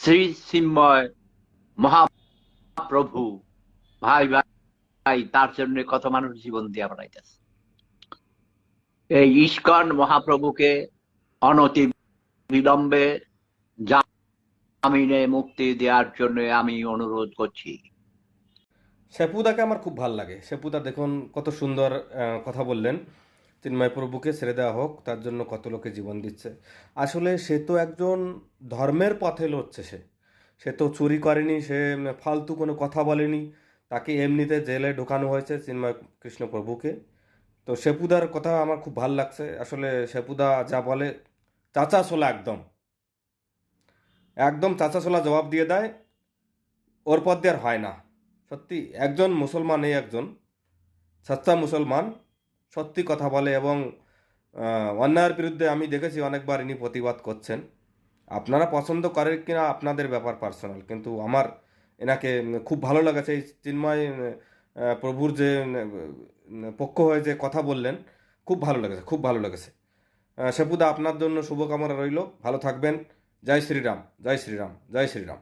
শ্রী চিন্ময় মহাপ্রভু। ভাই ভাই তার জন্য কত মানুষ জীবন দিয়া বানাইতেছে। এই ইস্কন মহাপ্রভুকে অনতি বিলম্বে জামিনে মুক্তি দেওয়ার জন্য আমি অনুরোধ করছি। শেপুদাকে আমার খুব ভালো লাগে। শেপুদা দেখুন, কত সুন্দর কথা বললেন। চিন্ময় প্রভুকে ছেড়ে দেওয়া হোক, তার জন্য কত লোকে জীবন দিচ্ছে। আসলে সে তো একজন ধর্মের পথে লড়ছে সে। সে তো চুরি করেনি, সে ফালতু কোনো কথা বলেনি। তাকে এমনিতে জেলে ঢোকানো হয়েছে চিন্ময় কৃষ্ণ প্রভুকে তো সেপুদার কথা আমার খুব ভালো লাগছে। আসলে সেপুদা যা বলে, চাচা সোলা একদম। একদম চাচা সোলা জবাব দিয়ে দেয়, ওর পথ দিয়ে আর হয় না। সত্যি, একজন মুসলমান এই একজন। সচ্চা মুসলমান, সত্যি কথা বলে এবং অন্যায়ের বিরুদ্ধে আমি দেখেছি অনেকবার ইনি প্রতিবাদ করছেন। আপনারা পছন্দ করেন কিনা আপনাদের ব্যাপার পার্সোনাল কিন্তু আমার এনাকে খুব ভালো লেগেছে এই চিন্ময় প্রভুর যে পক্ষ হয়ে যে কথা বললেন, খুব ভালো লেগেছে, খুব ভালো লেগেছে। সেপুদা আপনার জন্য শুভকামনা রইল। ভালো থাকবেন। জয় শ্রীরাম জয় শ্রীরাম জয় শ্রীরাম।